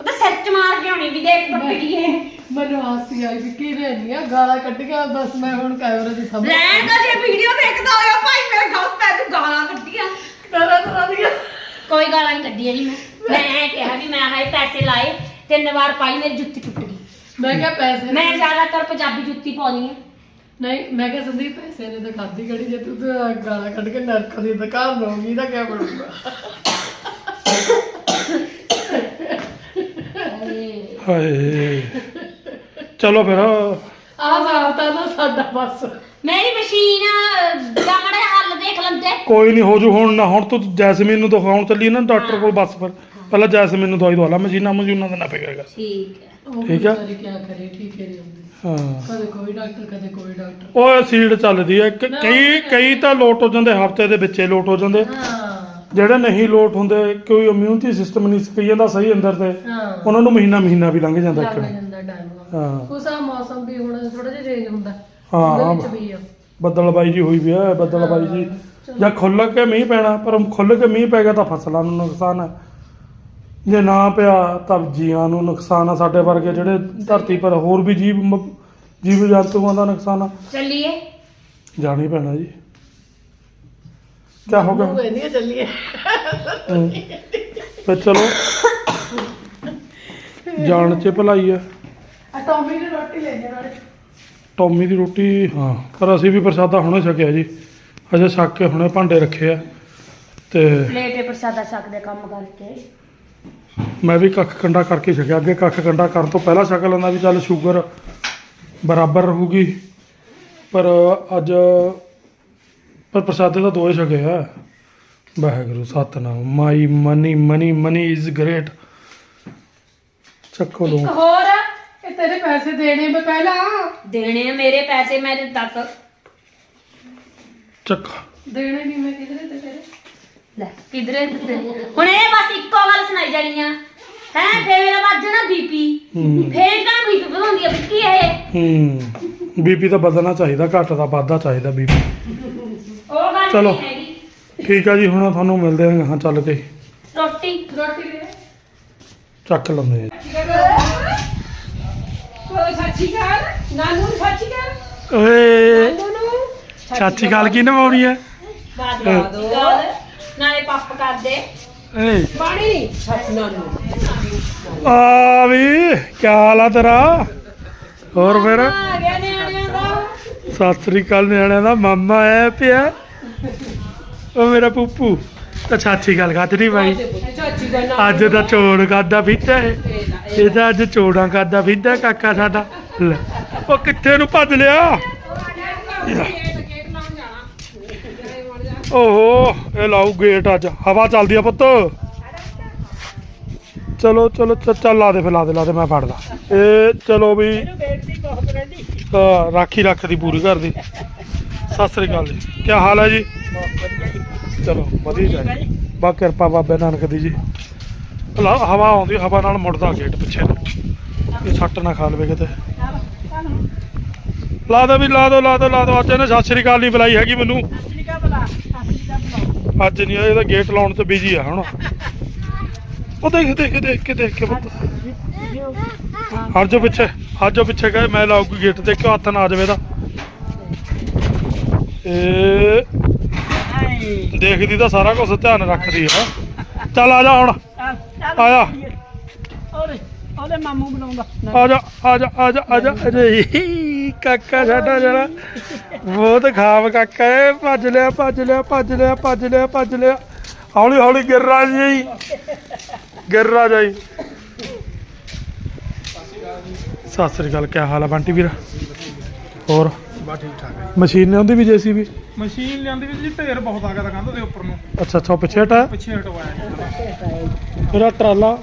ਉਹ ਤਾਂ ਸਿਰ ਚ ਮਾਰ ਕੇ ਆਉਣੀ ਵੀ ਦੇਖ ਟੁੱਟ ਗਈ ਹੈ ਮੈਨੂੰ ਹਾਸੀ ਆਈ ਵੀ ਕੀ ਨਹੀਂ ਆ ਗਾਲਾਂ ਕੱਢੀਆਂ ਬਸ ਮੈਂ ਹੁਣ ਕੈਮਰੇ ਦੀ ਸਾਹਮਣੇ ਲੈਣ ਦਾ ਜੇ ਵੀਡੀਓ ਦੇਖਦਾ ਹੋਇਆ ਭਾਈ ਮੇਰੇ ਗੱਲ ਪੈ ਤੂੰ ਗਾਲਾਂ ਕੱਢੀਆਂ। ਤਰ੍ਹਾਂ ਤਰ੍ਹਾਂ ਦੀਆਂ। ਕੋਈ ਗਾਲਾਂ ਨਹੀਂ ਕੱਢੀਆਂ ਜੀ ਮੈਂ। ਮੈਂ ਕਿਹਾ ਵੀ ਮੈਂ ਹਾਏ ਪੈਸੇ ਲਾਏ ਤਿੰਨ ਵਾਰ ਪਾਈ ਮੇਰੀ ਜੁੱਤੀ ਟੁੱਟ ਗਈ। ਮੈਂ ਕਿਹਾ ਪੈਸੇ ਮੈਂ ਜ਼ਿਆਦਾਤਰ ਪੰਜਾਬੀ ਜੁੱਤੀ ਪਾਉਣੀ ਹੈ। ਨਹੀਂ ਮੈਂ ਕਿਹਾ ਸੰਦੀਪ ਪੈਸੇ ਨੇ ਤਾਂ ਖਾਦੀ ਕੜੀ ਜੇ ਤੂੰ ਤਾਂ ਗਾਲਾਂ ਕੱਢ ਕੇ ਨਰਕ ਦੀ ਦੁਕਾਨ ਲਾਉਂਗੀ ਤਾਂ ਕਿਆ ਬਣੂਗਾ? ਹਾਏ। ਚਲੋ ਫਿਰ। ਆਹ ਸਾਫਤਾ ਨਾ ਸਾਡਾ ਬਸ। ਮੇਰੀ ਮਸ਼ੀਨ ਜਮੜੇ ਹੱਲ ਦੇਖ ਲੰਦੇ। ਕੋਈ ਨਹੀਂ ਹੋ ਜੂ ਹੁਣ ਨਾ ਹੁਣ ਤੂੰ ਜੈਸਮੀਨ ਨੂੰ ਦਿਖਾਉਣ ਚੱਲੀ ਨਾ ਡਾਕਟਰ ਕੋਲ ਬਸ ਫਿਰ। ਪਹਿਲਾਂ ਜੈਸਮੀਨ ਨੂੰ ਦਵਾਈ ਦਵਾ ਲਾ ਮਸ਼ੀਨਾਂ ਮਸ਼ੀਨਾਂ ਦਾ ਨਾ ਪਏਗਾ ਠੀਕ ਹੈ। ਉਹ ਠੀਕ ਆ। ਵਿਚਾਰੀ ਕਿਆ ਕਰੇ ਠੀਕ ਹੀ ਹਾਂ। ਕਦੇ ਕੋਈ ਡਾਕਟਰ ਕਦੇ ਕੋਈ ਡਾਕਟਰ। ਉਹ ਸੀਡ ਚੱਲਦੀ ਹੈ। ਕ- ਕਈ ਕਈ ਤਾਂ ਲੋਟ ਹੋ ਜਾਂਦੇ ਹਫ਼ਤੇ ਦੇ ਵਿੱਚੇ ਲੋਟ ਹੋ ਜਾਂਦੇ। ਹਾਂ। ਜਿਹੜੇ ਨਹੀਂ ਲੋਟ ਹੁੰਦੇ ਕੋਈ ਇਮਿਊਨਿਟੀ ਸਿਸਟਮ ਨਹੀਂ ਕਈ ਜਾਂਦਾ ਸਹੀ ਅੰਦਰ ਤੇ। ਹਾਂ। ਉਹਨਾਂ ਨੂੰ ਮਹੀਨਾ ਮਹੀਨਾ ਵੀ ਲੰਘ ਜਾਂਦਾ ਲੱਗ ਇੱਕ ਜਾਂਦਾ ਟਾਈਮ ਹਾਂ। ਕੁਛ ਆ ਮੌਸਮ ਵੀ ਹੁਣ ਥੋੜਾ ਜਿਹਾ ਚੇਂਜ ਹੁੰਦਾ। ਹਾਂ, ਉਹਦੇ ਵਿੱਚ ਹਾਂ। ਵੀ ਆ। ਬੱਦਲਬਾਈ ਜੀ ਹੋਈ ਵੀ ਹੈ ਬੱਦਲਬਾਈ ਜੀ। ਜਾਂ ਖੁੱਲ ਕੇ ਮੀਂਹ ਪੈਣਾ ਪਰ ਖੁੱਲ ਕੇ ਮੀਂਹ ਪੈ ਗਿਆ ਤਾਂ ਫਸਲਾਂ ਨੂੰ ਨੁਕਸਾਨ ਹੈ। ਜੇ ਨਾ ਪਿਆ ਤਾਂ ਜੀਆਂ ਨੂੰ ਨੁਕਸਾਨ ਆ ਸਾਡੇ ਵਰਗੇ ਜਿਹੜੇ ਧਰਤੀ ਪਰ ਹੋਰ ਵੀ ਜੀਵ ਮ- ਜੀਵ ਜੰਤੂਆਂ ਦਾ ਨੁਕਸਾਨ ਆ। ਚੱਲੀਏ। ਜਾਣਾ ਪੈਣਾ ਜੀ। ਕਿਆ ਹੋ ਗਿਆ? ਉਹ ਨਹੀਂ ਚੱਲੀਏ ਹੂੰ। ਫਿਰ ਚਲੋ। ਜਾਣ ਚ ਭਲਾਈ ਹੈ ਆ ਟੌਮੀ ਦੀ ਰੋਟੀ ਲੈ ਜਾ ਨਾਲੇ। ਟੌਮੀ ਦੀ ਰੋਟੀ ਹਾਂ। ਪਰ ਅਸੀਂ ਵੀ ਪ੍ਰਸਾਦਾ ਹੁਣੇ ਛਕਿਆ ਜੀ। ਅਜੇ ਛੱਕ ਕੇ ਹੁਣੇ ਭਾਂਡੇ ਰੱਖੇ ਆ। ਤੇ ਪਲੇਟੇ ਪ੍ਰਸਾਦਾ ਛਕਦੇ ਕੰਮ ਕਰਕੇ। ਮੈਂ ਵੀ ਕੱਖ ਕੰਡਾ ਕਰਕੇ ਛਕਿਆ। ਅੱਗੇ ਕੱਖ ਕੰਡਾ ਕਰਨ ਤੋਂ ਪਹਿਲਾਂ ਛਕ ਲੈਂਦਾ ਵੀ ਚੱਲ ਸ਼ੂਗਰ ਬਰਾਬਰ ਰਹੂਗੀ। ਪਰ ਅੱਜ ਪਰ ਪ੍ਰਸਾਦੇ ਤਾਂ ਦੋਏ ਛਕੇ ਆ। Waheguru Satnam. My money money money is great ਚੱਕੋ ਲੋ। ਇੱਕ ਹੋਰ ਇਹ ਤੇਰੇ ਪੈਸੇ ਦੇਣੇ ਮੈਂ ਪਹਿਲਾਂ। ਦੇਣੇ ਆ ਮੇਰੇ ਪੈਸੇ ਮੇਰੇ ਤੱਕ। ਚੱਕ। ਦੇਣੇ ਨਹੀਂ ਮੈਂ ਕਿਧਰੇ ਤੇ ਤੇਰੇ। ਲੈ ਕਿਧਰੇ ਦਿੱਤੇ ਹੁਣ ਇਹ ਬਸ ਇੱਕੋ ਗੱਲ ਸੁਣਾਈ ਜਾਣੀ ਆ। ਹੈ ਫੇਰ ਮੇਰਾ ਵੱਜਣਾ ਬੀਪੀ। ਹੂੰ। ਫੇਰ ਕਾ ਬੀਪੀ ਵਧਾਉਂਦੀ ਆ? ਵਿੱਕੀ ਇਹ? ਹੂੰ। ਬੀਪੀ ਤਾਂ ਵਧਣਾ ਚਾਹੀਦਾ ਘੱਟ ਦਾ ਵੱਧਦਾ ਚਾਹੀਦਾ ਬੀਪੀ। ਉਹ ਗੱਲ ਚਲੋ। ਨਹੀਂ ਹੈਗੀ। ਠੀਕ ਆ ਜੀ ਹੁਣ ਤੁਹਾਨੂੰ ਮਿਲਦੇ ਹਾਂ ਹਾਂ ਚੱਲ ਕੇ। ਰੋਟੀ। ਰੋਟੀ ਦੇ। ਚੱਕ ਲੈਂਦੇ ਆ। ਕੋਈ ਸੱਚੀ ਕਰ ਨਾਨੂ ਨੂੰ ਸੱਚੀ ਕਰ ਓਏ। ਨਾਨੂ ਨੂੰ ਚਾਚੀ ਗੱਲ। ਕੀ ਨਵਾਉਣੀ ਹੈ ਬਾਦ ਹਾਂ। ਨਾਲੇ ਪੱਪ ਕਰਦੇ ਏ ਪਾਣੀ ਸੱਚ ਨਾਨੂ ਆ ਵੀ ਕੀ ਹਾਲ ਆ ਤੇਰਾ? ਹੋਰ ਫਿਰ? ਆ ਗਿਆ ਨਿਆਣਿਆਂ ਦਾ। ਸਤਿ ਸ੍ਰੀ ਅਕਾਲ ਨਿਆਣਿਆਂ ਦਾ ਮਾਮਾ ਆਇਆ ਪਿਆ। ਉਹ ਮੇਰਾ ਪੁੱਪੂ। ਤਾਂ ਚਾਚੀ ਗੱਲ ਕਰਦੀ ਬਾਈ। ਚਾਚੀ ਦਾ ਨਾਮ ਅੱਜ ਤਾਂ ਚੋੜ ਕਰਦਾ ਫਿੱਟਾ ਇਹ। ਇਹ ਤਾਂ ਅੱਜ ਚੋੜਾਂ ਕਰਦਾ ਫਿੱਟਾ ਕਾਕਾ ਸਾਡਾ। ਲੈ, ਉਹ ਕਿੱਥੇ ਨੂੰ ਭੱਜ ਲਿਆ? ਓਹੋ ਇਹ ਲਾਉ ਗੇਟ ਅੱਜ। ਹਵਾ ਚੱਲਦੀ ਆ ਪੁੱਤ। ਚਲੋ ਚਲੋ ਚੱਲ ਲਾ ਦੇ ਫਿਰ ਲਾ ਦੇ ਲਾ ਦੇ ਮੈਂ ਫੜਦਾ। ਇਹ ਚਲੋ ਵੀ ਰਾਖੀ ਰੱਖਦੀ ਪੂਰੀ ਘਰ ਦੀ। ਸਤਿ ਸ੍ਰੀ ਅਕਾਲ ਜੀ। ਕੀ ਹਾਲ ਹੈ ਜੀ? ਚਲੋ ਵਧੀਆ ਜੀ। ਬਾ ਕਿਰਪਾ ਬਾਬੇ ਨਾਨਕ ਦੀ ਜੀ। ਹਵਾ ਆਉਂਦੀ ਹਵਾ ਨਾਲ ਮੁੜਦਾ ਗੇਟ ਪਿੱਛੇ ਨੂੰ। ਇਹ ਸੱਟ ਨਾ ਖਾ ਲਵੇ ਕਿਤੇ। ਲਾ ਦੋ ਵੀ ਲਾ ਦੋ ਲਾ ਦੋ ਲਾ ਦੋ। ਅੱਜ ਇਹਨੇ ਸਤਿ ਸ੍ਰੀ ਅਕਾਲ ਨਹੀਂ ਬੁਲਾਈ ਹੈਗੀ ਮੈਨੂੰ। ਅੱਜ ਨਹੀਂ ਇਹਦਾ ਗੇਟ ਲਾਉਣ ਤੇ ਬਿਜ਼ੀ ਆ ਹੁਣ। ਉਹ ਦੇਖ ਦੇਖ ਦੇਖ ਕੇ ਦੇਖ ਕੇ ਪੁੱਤ। ਹਟ ਜਾ ਪਿੱਛੇ ਹਟ ਜਾ ਪਿੱਛੇ ਗਏ ਮੈਂ ਲਾਉਗੀ ਗੇਟ ਤੇ ਕਿਉਂ ਹੱਥ ਨਾ ਆ ਜਾਵੇ ਇਹ ਦੇਖਦੀ ਤਾਂ ਸਾਰਾ ਕੁਝ ਧਿਆਨ ਰੱਖਦੀ ਆ। ਚੱਲ ਆ ਜਾ ਹੁਣ। ਆ ਜਾ। ਉਹਦੇ ਮਾਮੂ ਬਣਾਉਂਦਾ। ਆ ਜਾ ਆ ਜਾ ਆ ਜਾ ਆ ਜਾ ਕਾਕਾ ਸਾਡਾ ਜਿਹੜਾ ਬਹੁਤ ਖਾਮ ਕਾਕਾ ਏ। ਭੱਜ ਲਿਆ ਭੱਜ ਲਿਆ ਭੱਜ ਲਿਆ ਭੱਜ ਲਿਆ ਭੱਜ ਲਿਆ। ਹੌਲੀ ਹੌਲੀ ਗਿਰ ਰਾ ਜੀ। ਗਿਰ ਰਾ ਜਾਈ। ਸਤਿ ਸ੍ਰੀ ਅਕਾਲ ਕੀ ਹਾਲ ਆ ਬੰਟੀ ਵੀਰ? ਹੋਰ? ਬਾ ਠੀਕ ਠਾਕ ਹੈ ਮਸ਼ੀਨ ਲਿਆਉਂਦੀ ਵੀ ਜੇਸੀਬੀ? ਮਸ਼ੀਨ ਲਿਆਂਦੀ ਵੀ ਜੀ ਢੇਰ ਬਹੁਤ ਆ ਗਿਆ ਤਾਂ ਕੰਧ ਦੇ ਉੱਪਰ ਨੂੰ। ਅੱਛਾ ਅੱਛਾ ਉਹ ਪਿੱਛੇ ਹਟਾ। ਪਿੱਛੇ ਹਟਵਾਇਆ ਜੀ। ਮੇਰਾ ਟਰਾਲਾ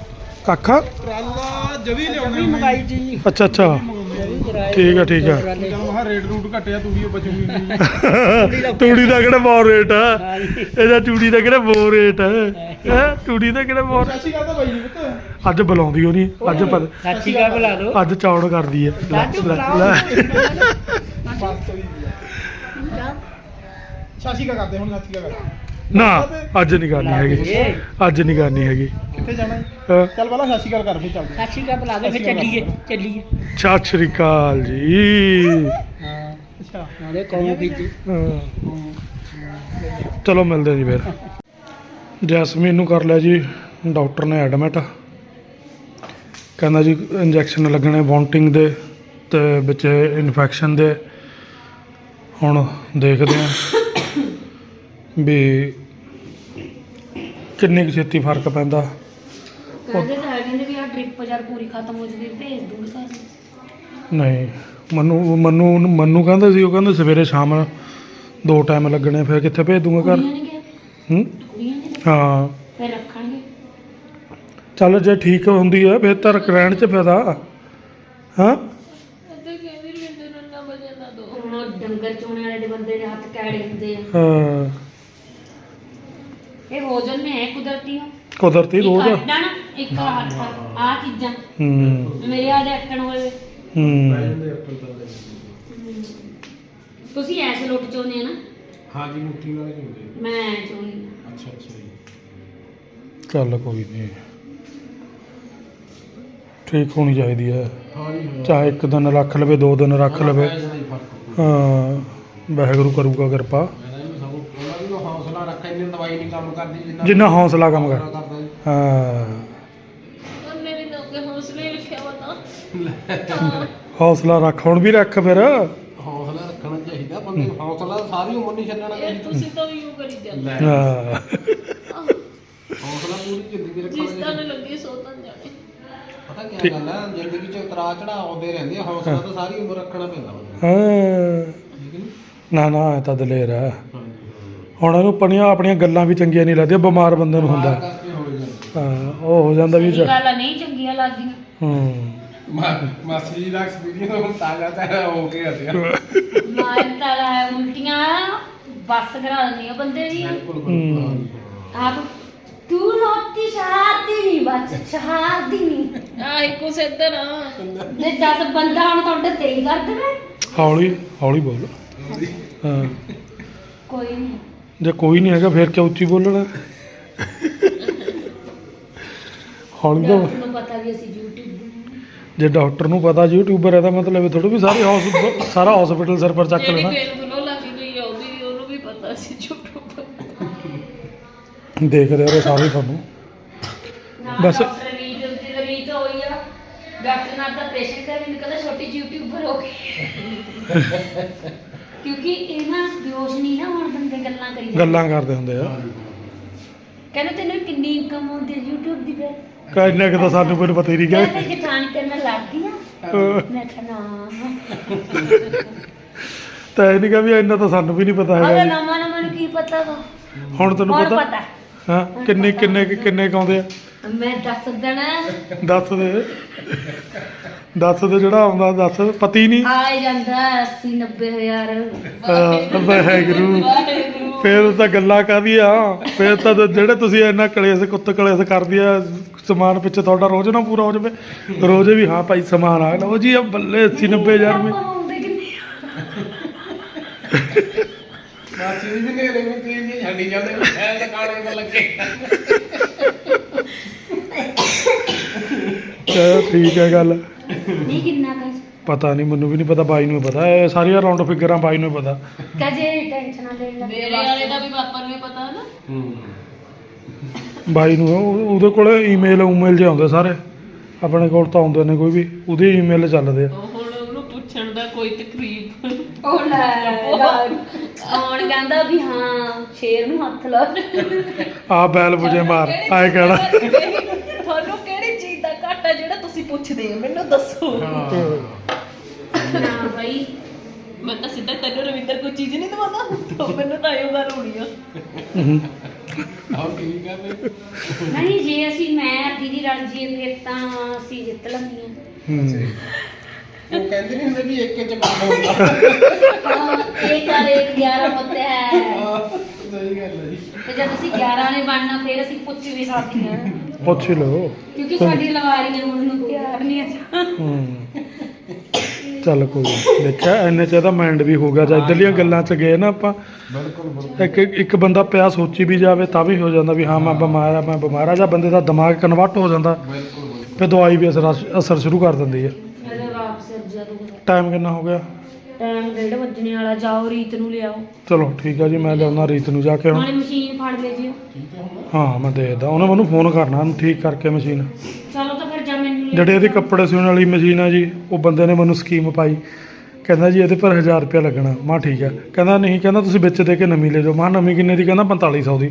ਕਾਖਾ ਟਰਾਲਾ ਜਵੀ ਲਿਆਉਣੇ ਮੰਗਾਈ ਜੀ। ਅੱਛਾ ਅੱਛਾ। ਠੀਕ ਆ ਠੀਕ ਆ। ਜਦ ਮਹਾ ਰੇਟ ਰੂਟ ਘਟਿਆ ਤੂੜੀ ਉਹ ਬਚੂਗੀ ਨਹੀਂ ਤੂੜੀ ਦਾ ਕਿਹੜਾ ਬਹੁਤ ਰੇਟ ਆ? ਇਹਦਾ ਤੂੜੀ ਦਾ ਕਿਹੜਾ ਬਹੁਤ ਰੇਟ ਆ? ਹੈਂ? ਤੂੜੀ ਦਾ ਕਿਹੜਾ ਬਹੁਤ ਸੱਚੀ ਗੱਲ ਤਾਂ ਬਾਈ ਜੀ ਪੁੱਤ। ਅੱਜ ਬੁਲਾਉਂਦੀ ਉਹ ਨਹੀਂ ਅੱਜ ਪਤਾ ਸਾਚੀ ਕਾ ਬੁਲਾ ਲਓ ਅੱਜ ਚੌੜ ਕਰਦੀ ਹੈ ਲੈ, ਲੈ, ਲੈ। ਬਸ ਕਰੀ ਸਾਸੀ ਕਾ ਕਰਦੇ ਹੁਣ ਸਾਸੀ ਕਾ ਕਰ ਨਾ ਅੱਜ ਨਹੀਂ ਕਰਨੀ ਹੈਗੀ। ਅੱਜ ਨਹੀਂ ਕਰਨੀ ਹੈਗੀ। ਕਿੱਥੇ ਜਾਣਾ ਹੈ? ਹਾਂ। ਚੱਲ ਪਹਿਲਾਂ ਸਾਸੀ ਕਾ ਕਰ ਫਿਰ ਚੱਲਦੇ ਹਾਂ। ਸਾਚੀ ਕਾ ਬੁਲਾ ਫਿਰ ਚੱਲੀਏ ਚੱਲੀਏ। ਸਤਿ ਸ਼੍ਰੀ ਅਕਾਲ ਜੀ। ਅੱਛਾ। ਨਾਲੇ ਬੀਜੀ ਹਾਂ। ਚਲੋ ਮਿਲਦੇ ਜੀ ਫਿਰ। ਜੈਸਮੀਨ ਨੂੰ ਕਰ ਲਿਆ ਜੀ ਡਾਕਟਰ ਨੇ ਐਡਮਿਟ। ਕਹਿੰਦਾ ਜੀ ਇੰਜੈਕਸ਼ਨ ਲੱਗਣੇ ਵੌਂਟਿੰਗ ਦੇ ਤੇ ਵਿੱਚ ਇਨਫੈਕਸ਼ਨ ਦੇ। ਹੁਣ ਦੇਖਦੇ ਹਾਂ। ਵੀ ਕਿੰਨੀ ਕੁ ਛੇਤੀ ਫ਼ਰਕ ਪੈਂਦਾ। ਕਹਿੰਦੇ ਤਾਂ ਹੈ ਕਹਿੰਦੇ ਵੀ ਆ ਡ੍ਰਿਪ ਯਾਰ ਪੂਰੀ ਖਤਮ ਹੋ ਜੂਗੀ ਭੇਜ ਦੂੰਗੀ ਘਰ ਨੂੰ। ਨਹੀਂ ਮੰਨੂ ਮੰਨੂ ਮੰਨੂ ਕਹਿੰਦਾ ਸੀ ਉਹ ਕਹਿੰਦਾ ਸਵੇਰੇ ਸ਼ਾਮ ਦੋ ਟਾਈਮ ਲੱਗਣੇ ਫਿਰ ਕਿੱਥੇ ਭੇਜ ਦੂੰਗਾ ਘਰ? ਕੁੜੀਆਂ ਨੇ ਕਿਹਾ? ਹੂੰ? ਕੁੜੀਆਂ ਨੇ ਹਾਂ। ਫਿਰ ਰੱਖਣਗੇ। ਚੱਲ ਜੇ ਠੀਕ ਹੁੰਦੀ ਹੈ ਫਿਰ ਤਾਂ ਰਹਿਣ ਚ ਫਾਇਦਾ। ਹਾਂ? ਹੁਣ ਉਹ ਡੰਗਰ ਚੋਣੇ ਵਾਲੇ ਦੇ ਬੰਦੇ ਦੇ ਹੱਥ ਕੈੜੇ ਹੁੰਦੇ ਆ। ਹਾਂ, ਇਹ ਹੋ ਜਾਂਦੇ ਆ ਕੁਦਰਤੀ ਹੋ। ਕੁਦਰਤੀ ਰੋਜ਼ ਇੱਕ ਨਾ ਇੱਕ ਹੱਥ ਆ ਚੀਜ਼ਾਂ। ਹੂੰ। ਮੇਰੇ ਆ ਡੱਕਣ ਹੋਏ ਹੂੰ। ਤੁਸੀਂ ਐਸੇ ਲੁੱਟ ਚੋਨੇ ਆ ਨਾ? ਹਾਂ ਜੀ ਮੁੱਠੀ ਨਾਲ ਹੀ ਹੁੰਦੇ ਮੈਂ ਆ। ਅੱਛਾ ਅੱਛਾ ਜੀ। ਚੱਲ ਕੋਈ ਨਹੀਂ ਠੀਕ ਹੋਣੀ ਚਾਹੀਦੀ ਹੈ ਹਾਂ। ਚਾਹੇ ਇੱਕ ਦਿਨ ਰੱਖ ਲਵੇ ਦੋ ਦਿਨ ਰੱਖ ਲਵੇ। ਹਾਂ ਵਾਹਿਗੁਰੂ ਕਰੂਗਾ ਕਿਰਪਾ ਸਭ ਉਹਨਾਂ ਦੀ ਹੌਸਲਾ ਰੱਖਿਆ ਇੰਨੀ ਦਵਾਈ ਨਹੀਂ ਕੰਮ ਕਰਦੀ ਜਿੰਨਾ ਜਿੰਨਾ ਹੌਸਲਾ ਕੰਮ ਕਰ ਕਰਦਾ। ਜੀ ਹਾਂ ਮੇਰੇ ਨਾਲ ਕੇ ਹੌਸਲੇ ਰੱਖਿਆ ਵਾ ਤਾਂ ਹੌਸਲਾ ਰੱਖ ਹੁਣ ਵੀ ਰੱਖ ਫਿਰ। ਹੌਸਲਾ ਰੱਖਣਾ ਚਾਹੀਦਾ ਬੰਦੇ ਨੂੰ ਹੌਸਲਾ ਸਾਰੀ ਉਮਰ ਨਹੀਂ ਛੱਡਣਾ ਇਹ ਚਾਹੀਦਾ। ਤੁਸੀਂ ਤਾਂ ਵੀ ਉਹ ਕਰੀ ਜਾਂਦੇ ਹਾਂ। ਹੌਸਲਾ ਪੂਰੀ ਜ਼ਿੰਦਗੀ ਰੱਖਣਾ ਜਿਸ ਚਾਹੀਦਾ। ਤਰ੍ਹਾਂ ਲੱਗੇ ਸੋ ਤਾਂ ਜਾਣੇ। ਪਤਾ ਕੀ ਗੱਲ ਹੈ ਜ਼ਿੰਦਗੀ 'ਚ ਉਤਰਾ ਚੜਾ ਆਉਂਦੇ ਰਹਿੰਦੇ ਆ ਹੌਸਲਾ ਤਾਂ ਸਾਰੀ ਉਮਰ ਰੱਖਣਾ ਪੈਂਦਾ ਬੰਦੇ ਹਾਂ। ਠੀਕ ਨਹੀਂ ਨਾ ਨਾ ਇਹ ਤਾਂ ਦਲੇਰ ਹੈ। ਹਾਂਜੀ ਹੁਣ ਇਹਨੂੰ ਪਣੀਆਂ ਆਪਣੀਆਂ ਗੱਲਾਂ ਵੀ ਚੰਗੀਆਂ ਨਹੀਂ ਲੱਗਦੀਆਂ ਬਿਮਾਰ ਬੰਦੇ ਨੂੰ ਹੁੰਦਾ। ਕਰਕੇ ਹੋ ਜਾਂਦਾ ਹਾਂ ਉਹ ਹੋ ਜਾਂਦਾ ਵੀ ਗੱਲ ਆ ਨਹੀਂ ਚੰਗੀਆਂ ਲੱਗਦੀਆਂ। ਹੂੰ। ਮਾਸੀ ਜੀ ਦਾ ਐਕਸਪੀਰੀਅੰਸ ਹੁਣ ਤਾਜ਼ਾ ਤਾਜ਼ਾ ਹੋ ਕੇ ਹੱਸਿਆ ਮਾਰ ਤਾਲਾ ਹੈ ਉਲਟੀਆਂ ਬੱਸ ਕਰਾ ਦਿੰਦੀਆਂ ਬੰਦੇ ਦੀ। ਬਿਲਕੁਲ ਆਪ ਤੂੰ ਰੋਟੀ ਸ਼ਹਾਰਦੀ ਨਹੀਂ ਬਸ ਸ਼ਹਾਰਦੀ ਨਹੀਂ ਆ ਇੱਕੋ ਸਿੱਧਰ ਆ ਜੇ ਜਦ ਬੰਦਾ ਹੁਣ ਤੁਹਾਡੇ ਤੇ ਹੀ ਕਰ ਦੇਵੇ ਹੌਲੀ ਹੌਲੀ ਬੋਲ। ਹਾਂ। ਕੋਈ ਨਹੀਂ ਜੇ ਕੋਈ ਨਹੀਂ ਹੈਗਾ ਫਿਰ ਕਿਉਂ ਉੱਚੀ ਬੋਲਣਾ? ਹੌਲੀ ਤਾਂ ਡਾਕਟਰ ਨੂੰ ਪਤਾ ਵੀ ਅਸੀਂ YouTube ਦੇ ਹਾਂ। ਜੇ ਡਾਕਟਰ ਨੂੰ ਪਤਾ ਯੂਟਿਊਬਰ ਹੈ ਤਾਂ ਮਤਲਬ ਇਹ ਥੋੜਾ ਵੀ ਸਾਰੀ ਹੌਸ ਸਾਰਾ ਹਸਪੀਟਲ ਸਿਰ ਪਰ ਚੱਕ ਜਿਹੜੀ ਲੈਣਾ। ਬੇਲ ਬੁਲੋ ਲੱਗੀ ਗਈ ਆ ਉਹਦੀ ਉਹਨੂੰ ਵੀ ਪਤਾ ਸੀ YouTube ਦੇਖਦੇ ਰਹੇ ਸਾਰੇ ਤੁਹਾਨੂੰ। ਨਾ ਬਸ- ਡਾਕਟਰ ਰੀਤ ਦੀ ਰੀਤ ਹੋਈ ਆ। ਡਾਕਟਰ ਨਾਲ ਤਾਂ ਪੇਸ਼ੈਂਟ ਕਰ ਮੈਨੂੰ ਕਹਿੰਦਾ ਛੋਟੀ ਯੂਟਿਊਬਰ ਹੋ ਗਈ। ਕਿਉਂਕਿ ਇਹ ਨਾ ਬੇਹੋਸ਼ ਨਹੀਂ ਨਾ ਹੁਣ ਬੰਦੇ ਗੱਲਾਂ ਕਰੀ ਜਾਂਦੇ। ਗੱਲਾਂ ਕਰਦੇ ਹੁੰਦੇ ਆ। ਕਹਿੰਦਾ ਤੈਨੂੰ ਕਿੰਨੀ ਇਨਕਮ ਹੁੰਦੀ ਹੈ YouTube ਦੀ ਫਿਰ? ਕਹਿੰਨੇ ਕਿ ਤਾਂ ਸਾਨੂੰ ਕੋਈ ਪਤਾ ਹੀ ਨਹੀਂ ਕਹਿੰਦਾ ਕਿ ਤੇ ਲੜਦੀ ਆ। ਮੈਂ ਕਿਹਾ ਨਾ। ਤਾਂ ਇਹ ਨਹੀਂ ਕਿ ਵੀ ਇੰਨਾ ਤਾਂ ਸਾਨੂੰ ਵੀ ਨਹੀਂ ਪਤਾ ਅਰੇ ਹੈਗਾ ਜੀ। ਨਵਾਂ ਨਵਾਂ ਨੂੰ ਕੀ ਪਤਾ ਵਾ? ਹੁਣ ਤੈਨੂੰ ਪਤਾ? ਹਾਂ ਕਿੰਨੇ ਕਿੰਨੇ ਕਿੰਨੇ ਕਾਉਂਦੇ ਆ? ਮੈਂ ਦੱਸ ਦੇਣਾ। ਦੱਸ ਦੇ। ਦੱਸ ਦੇ ਜਿਹੜਾ ਆਉਂਦਾ ਦੱਸ। ਪਤੀ ਨਹੀਂ? ਆ ਜਾਂਦਾ 80 90 ਹਜ਼ਾਰ। ਅਹ, ਵਾਹਿਗੁਰੂ। ਫੇਰ ਤਾਂ ਗੱਲਾਂ ਕਾਹਦੀਆਂ ਫੇਰ ਤਾਂ ਜਿਹੜੇ ਤੁਸੀਂ ਇੰਨਾ ਕਲੇਸ਼ ਕੁੱਤ ਕਲੇਸ਼ ਕਰਦੀ ਆ ਸਮਾਨ ਪਿੱਛੇ ਤੁਹਾਡਾ ਰੋਜ਼ ਨਾ ਪੂਰਾ ਹੋ ਜਾਵੇ। ਰੋਜ਼ ਵੀ ਹਾਂ ਭਾਈ ਸਮਾਨ ਆ। ਲਓ ਜੀ ਆ ਬੱਲੇ 80 90 ਹਜ਼ਾਰ ਰੁਪਏ। ਕਮਾਉਂਦੇ ਕਿੰਨੇ ਮਾਸੀ ਜੀ ਵੀ ਨੇਰੇ ਵਿੱਚ ਚੀਜ਼ ਨਹੀਂ ਛੱਡੀ ਜਾਂਦੇ ਐ ਤਾਂ ਕਾਲੇ ਤੇ ਲੱਗੇ। ਚਲੋ ਠੀਕ ਹੈ ਗੱਲ। ਨਹੀਂ ਕਿੰਨਾ ਕਰ ਪਤਾ ਨਹੀਂ ਮੈਨੂੰ ਵੀ ਨਹੀਂ ਪਤਾ ਬਾਈ ਨੂੰ ਹੀ ਪਤਾ। ਇਹ ਸਾਰੀਆਂ ਰਾਉਂਡ ਫਿਗਰਾਂ ਬਾਈ ਨੂੰ ਹੀ ਪਤਾ। ਕਜੇ ਟੈਨਸ਼ਨ ਨਾ ਲੈਣ ਲੱਗੇ ਮੇਰੇ ਵਾਲੇ ਦਾ ਵੀ ਪਾਪਾ ਨੂੰ ਵੀ ਪਤਾ ਹੈ ਨਾ। ਹੂੰ। ਬਾਈ ਨੂੰ ਉਹ- ਉਹਦੇ ਕੋਲ ਈਮੇਲ ਊਮੇਲ ਜੇ ਆਉਂਦੇ ਸਾਰੇ। ਆਪਣੇ ਕੋਲ ਤਾਂ ਆਉਂਦੇ ਨੇ ਕੋਈ ਵੀ। ਉਹਦੇ ਈਮੇਲ ਚੱਲਦੇ ਆ। ਉਹ ਹੁਣ ਉਹਨੂੰ ਪੁੱਛਣ ਦਾ ਕੋਈ ਤਕਰੀਬ ਉਹ ਲੈ ਕੌਣ ਕਹਿੰਦਾ ਵੀ ਹਾਂ ਸ਼ੇਰ ਨੂੰ ਹੱਥ ਲਾ। ਆ ਬੈਲ ਬੁਝੇ ਮਾਰ ਆਏ ਕਹਿਣਾ। ਤੁਹਾਨੂੰ ਕਿਹੜੀ ਚੀਜ਼ ਦਾ ਘਾਟਾ ਹੈ ਜਿਹੜਾ ਤੁਸੀਂ ਪੁੱਛਦੇ ਹੋ? ਮੈਨੂੰ ਦੱਸੋ। ਨਾ ਭਾਈ ਮੈਂ ਤਾਂ ਸਿੱਧਾ ਤੈਨੂੰ ਰਵਿੰਦਰ ਕੋਈ ਚੀਜ਼ ਨਹੀਂ ਦਵਾਉਂਦਾ। ਤਾਂ ਮੈਨੂੰ ਤਾਂ ਇਹੋ ਗੱਲ ਹੋਣੀ ਆ। ਆਹ ਠੀਕ ਹੈ ਫਿਰ ਨਹੀਂ ਜੇ ਅਸੀਂ ਮੈਂ ਦੀਦੀ ਰਲ ਜੀਏ ਫਿਰ ਤਾਂ ਅਸੀਂ ਜਿੱਤ ਲੈਂਦੀਆਂ ਹਮ। ਉਹ ਕਹਿੰਦੇ ਨਹੀਂ ਹੁੰਦੇ ਵੀ ਇੱਕ ਚ ਕੰਮ ਹੁੰਦਾ ਹਾਂ ਇੱਕ ਆ ਇੱਕ 11 ਹੋਤਾ ਹੈ ਸਹੀ ਗੱਲ ਹੈ ਜੀ ਤੇ ਜਦ ਅਸੀਂ 11 ਵਾਲੇ ਬਣਨਾ ਫਿਰ ਅਸੀਂ ਪੁੱਛ ਵੀ ਪੁੱਛ ਲਓ। ਕਿਉਂਕਿ ਸਾਡੀ ਲਵਾਰੀਆਂ ਹੁਣ ਨੂੰ ਤਿਆਰ ਨਹੀਂ ਆ। ਚੱਲ ਕੋਈ ਨੀ। ਦੇਖਿਆ ਇੰਨੇ ਚ ਇਹਦਾ ਮਾਈਂਡ ਵੀ ਹੋ ਗਿਆ ਜਾਂ ਇੱਧਰਲੀਆਂ ਗੱਲਾਂ ਚ ਗਏ ਨਾ ਆਪਾਂ। ਬਿਲਕੁਲ ਬਿਲਕੁਲ। ਇੱਕ ਇੱਕ ਬੰਦਾ ਪਿਆ ਸੋਚੀ ਵੀ ਜਾਵੇ ਤਾਂ ਵੀ ਹੋ ਜਾਂਦਾ ਵੀ ਹਾਂ ਮੈਂ ਬਿਮਾਰ ਆ ਮੈਂ ਬਿਮਾਰ ਆ ਜਾਂ ਬੰਦੇ ਦਾ ਦਿਮਾਗ ਕਨਵਰਟ ਹੋ ਜਾਂਦਾ ਬਿਲਕੁਲ ਬਿਲਕੁਲ। ਫਿਰ ਦਵਾਈ ਵੀ ਅਸਰ ਅਸਰ ਸ਼ੁਰੂ ਕਰ ਦਿੰਦੀ ਹੈ ਮੇਰੇ ਜਦੋਂ ਟਾਈਮ ਕਿੰਨਾ ਹੋ ਗਿਆ? ਟਾਈਮ ਡੇਢ ਵੱਜਣੇ ਵਾਲਾ ਜਾਓ ਰੀਤ ਨੂੰ ਲਿਆਓ। ਚਲੋ ਠੀਕ ਆ ਜੀ ਮੈਂ ਲਿਆਉਣਾ ਰੀਤ ਨੂੰ ਜਾ ਕੇ ਹੁਣ ਨਾਲੇ ਮਸ਼ੀਨ ਫੜ ਲੈ ਜਿਓ। ਹਾਂ ਮੈਂ ਦੇਖਦਾ ਉਹਨੇ ਮੈਨੂੰ ਫੋਨ ਕਰਨਾ ਉਹਨੂੰ ਠੀਕ ਕਰਕੇ ਮਸ਼ੀਨ ਚਲੋ ਤਾਂ ਫਿਰ ਜਾ ਮੈਨੂੰ ਜਿਹੜੇ ਇਹਦੇ ਕੱਪੜੇ ਸਿਉਣ ਵਾਲੀ ਮਸ਼ੀਨ ਆ ਜੀ ਉਹ ਬੰਦੇ ਨੇ ਮੈਨੂੰ ਸਕੀਮ ਪਾਈ। ਕਹਿੰਦਾ ਜੀ ਇਹਦੇ ਪਰ 1000 ਰੁਪਇਆ ਲੱਗਣਾ। ਮੈਂ ਠੀਕ ਆ। ਕਹਿੰਦਾ ਨਹੀਂ ਕਹਿੰਦਾ ਤੁਸੀਂ ਵਿੱਚ ਦੇ ਕੇ ਨਵੀਂ ਲੈ ਜਾਓ। ਮੈਂ ਨਵੀਂ ਕਿੰਨੇ ਦੀ? ਕਹਿੰਦਾ 4500 ਦੀ।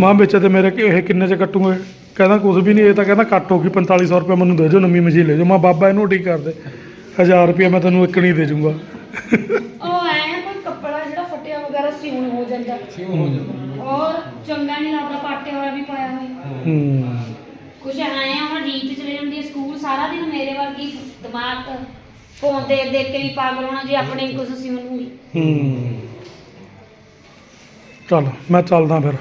ਮੈਂ ਵਿੱਚ ਤੇ ਮੇਰੇ ਕਿ- ਇਹ ਕਿੰਨੇ ਚ ਕੱਟੂਗੇ? ਕਹਿੰਦਾ ਕੁਝ ਵੀ ਨਹੀਂ ਇਹ ਤਾਂ ਕਹਿੰਦਾ ਕੱਟ ਹੋਗੀ 4500 ਰੁਪਇਆ ਮੈਨੂੰ ਦੇ ਦਿਓ ਨਵੀਂ ਮਸ਼ੀਨ ਲੈ ਜਾਓ। ਮੈਂ ਬਾਬਾ ਇਹਨੂੰ ਠੀਕ ਕਰ ਦੇ। 1000 ਰੁਪਇਆ ਮੈਂ ਤੈਨੂੰ ਇੱਕ ਨਹੀਂ ਦੇ ਜੂੰਗਾ। ਉਹ ਐ ਕੋਈ ਕੱਪੜਾ ਜਿਹੜਾ ਫਟਿਆ ਵਗੈਰਾ ਸਿਉਣ ਹੋ ਜਾਂਦਾ। ਸਿਉਂ ਹੋ ਜਾਂਦਾ। ਔਰ ਚੰਗਾ ਨਹੀਂ ਲੱਗਦਾ ਪਾਟੇ ਹੋਇਆ ਵੀ ਪਾਇਆ ਹੋਇਆ। ਹੂੰ। ਕੁਛ ਆਏ ਆ ਹੁਣ ਰੀਤ ਚਲੇ ਜਾਂਦੀ ਹੈ ਸਕੂਲ ਸਾਰਾ ਦਿਨ ਮੇਰੇ ਵਰਗੀ ਦਿਮਾਗ ਫੋਨ ਦੇਖ ਦੇਖ ਕੇ ਵੀ ਪਾਗਲ ਹੋਣਾ ਜੇ ਆਪਣੇ ਕੁਝ ਸਿਉਣੂਗੀ ਹੂੰ। ਚੱਲ ਮੈਂ ਚੱਲਦਾ ਫਿਰ।